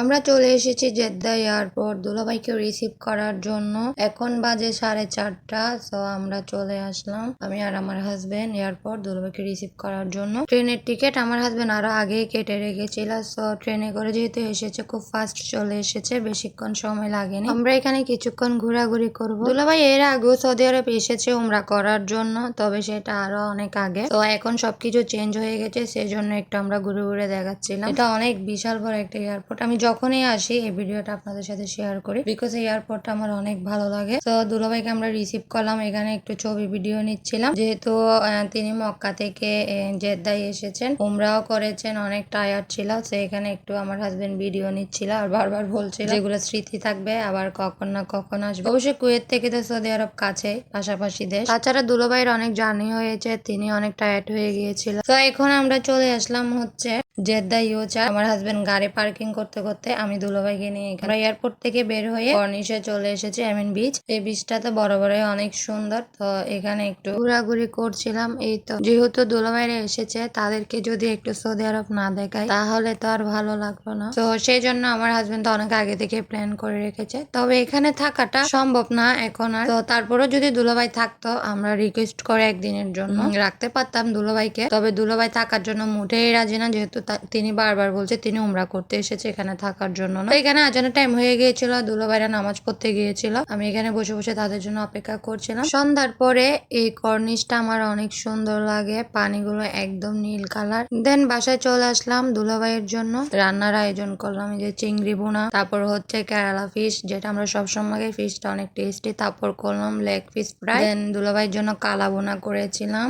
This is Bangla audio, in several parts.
আমরা চলে এসেছি জেদ্দা এয়ারপোর্ট দুলাভাইকে রিসিভ করার জন্য। এখন বাজে সাড়ে চারটা তো আমরা চলে আসলাম আমি আর আমার হাজবেন্ড এয়ারপোর্ট দুলাভাইকে রিসিভ করার জন্য। ট্রেনের টিকিট আমার হাজবেন্ড আরও আগেই কেটে রেখেছিল তো ট্রেনে করে যেহেতু এসেছে, খুব ফাস্ট চলে এসেছে, বেশিক্ষণ সময় লাগেনি। আমরা এখানে কিছুক্ষণ ঘোরাঘুরি করব। দুলাভাই এর আগেও সৌদি আরব এসেছে উমরা করার জন্য, তবে সেটা আরও অনেক আগে। তো এখন সবকিছু চেঞ্জ হয়ে গেছে সেই জন্য একটু আমরা ঘুরে ঘুরে দেখাচ্ছিলাম। এটা অনেক বিশাল বড় একটা এয়ারপোর্ট, আমি যখনই আসি এই ভিডিওটা আপনাদের সাথে শেয়ার করি বিকজ এই এয়ারপোর্টটা আমার অনেক ভালো লাগে। তো দুলাভাইকে আমরা রিসিভ করলাম এখানে একটু ছবি ভিডিও নিচ্ছিলাম। যেহেতু তিনি মক্কা থেকে আহ, জেদ্দায় এসেছেন উমরাও করেছেন অনেক টায়ার্ড ছিল তো এখানে একটু আমার হাজবেন্ড ভিডিও নিচ্ছিল আর বারবার বলছিল যেগুলো স্মৃতি থাকবে আবার কখন না কখন আসবে। অবশ্যই কুয়েত থেকে তো সৌদি আরব কাছে পাশাপাশি দেশ। তাছাড়া দুলাভাইয়ের অনেক জার্নি হয়েছে তিনি অনেক টায়ার্ড হয়ে গিয়েছিল। তো এখন আমরা চলে আসলাম হচ্ছে জেদ্দা ইউচার আমার হাজবেন্ড গাড়ি পার্কিং করতে করতে আমি দুলাভাইকে নিয়ে এখানে এয়ারপোর্ট থেকে বের হয়ে কর্নিশে চলে এসেছি আমিন বিচ এই বিচটা তো বড় বড় অনেক সুন্দর। তো এখানে একটু ঘোরাঘুরি করছিলাম। এই তো যেহেতু দুলাভাইরা এসেছে, তাদেরকে যদি একটু সৌদি আরব না দেখায় তাহলে তো আর ভালো লাগল না। তো সেই জন্য আমার হাজবেন্ড তো অনেক আগে থেকে প্ল্যান করে রেখেছে। তবে এখানে থাকাটা সম্ভব না এখন আর। তো তারপরেও যদি দুলাভাই থাকতো, আমরা রিকোয়েস্ট করে একদিনের জন্য রাখতে পারতাম দুলাভাইকে। তবে দুলাভাই থাকার জন্য মোটেই রাজি না, যেহেতু তিনি বারবার বলছে, তিনি উমরা করতে এসেছে এখানে থাকার জন্য না। এখানে আজানের টাইম হয়ে গিয়েছিল, দুলাভাইরা নামাজ পড়তে গিয়েছিল। আমি এখানে বসে বসে তাদের জন্য অপেক্ষা করছিলাম। সন্ধ্যার পরে এই কর্নিশটা আমার অনেক সুন্দর লাগে, পানিগুলো একদম নীল কালার। দেন বাসায় চলে আসলাম দুলাভাইয়ের জন্য। রান্নার আয়োজন করলাম যে চিংড়ি বোনা তারপর হচ্ছে কেরালা ফিশ যেটা আমরা সবসময় ফিশটা অনেক টেস্টি তারপর করলাম লেগ পিস ফ্রাই দেন দুলাভাইয়ের জন্য কালা বোনা করেছিলাম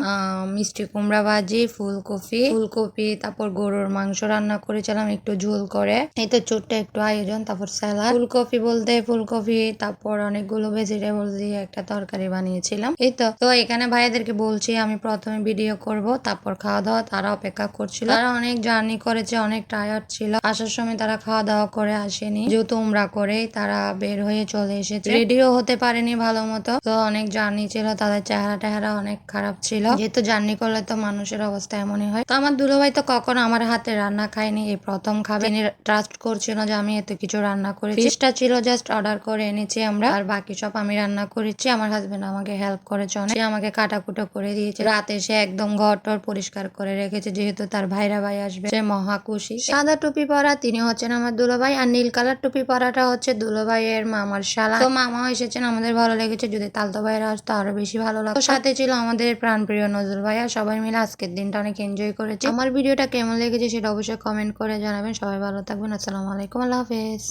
মিষ্টি কুমড়া ভাজি, ফুলকপি ফুলকপি, তারপর গরুর মাংস রান্না করেছিলাম, একটু ঝোল করে। এই তো ছোট্ট একটু আয়োজন, তারপর স্যালাড। ফুলকপি বলতে ফুলকপি, তারপর অনেকগুলো ভেজিটেবল দিয়ে একটা তরকারি বানিয়েছিলাম। এই তো। তো এখানে ভাইয়াদেরকে বলছি, আমি প্রথমে ভিডিও করব, তারপর খাওয়া দাওয়া তারা অপেক্ষা করছিল। তারা অনেক জার্নি করেছে, অনেক টায়ার্ড ছিল। আসার সময় তারা খাওয়া দাওয়া করে আসেনি। যেহেতু উমরা করে তারা বের হয়ে চলে এসেছে। রেডিও হতে পারেনি ভালো মতো তো অনেক জার্নি ছিল, তাদের চেহারা টেহারা অনেক খারাপ ছিল। যেহেতু জার্নি করলে তো মানুষের অবস্থা এমনই হয়। তো আমার দুলোভাই তো কখনো আমার হাতে রান্না খায়নি এই প্রথম খাবে। তিনি ট্রাস্ট করছিল যে আমি এত কিছু রান্না করেছি। ফিশটা ছিল জাস্ট অর্ডার করে এনেছি আমরা আর বাকি সব আমি রান্না করেছি। আমার হাজবেন্ড আমাকে হেল্প করেছে অনেক। আমাকে কাটাকুটো করে দিয়েছে। রাতে সে একদম ঘর টর পরিষ্কার করে রেখেছে যেহেতু তার ভাইরা ভাই আসবে। সে মহা খুশি। সাদা টুপি পরা তিনি হচ্ছেন আমার দুলোভাই আর নীল কালার টুপি পরাটা হচ্ছে দুলোভাইয়ের মামার শালা। তো মামা এসেছেন আমাদের ভালো লেগেছে। যদি তালতো ভাইরা আসতো আরও বেশি ভালো লাগতো। সাথে ছিল আমাদের প্রাণপ্রিয় নজরুল ভাইয়া। সবাই মিলে আজকের দিনটা অনেক এনজয় করেছি। আমার ভিডিওটা কেমন লেগেছে সেটা অবশ্যই কমেন্ট করে জানাবেন। সবাই ভালো থাকবেন। আসসালামু আলাইকুম। আল্লাহ হাফেজ।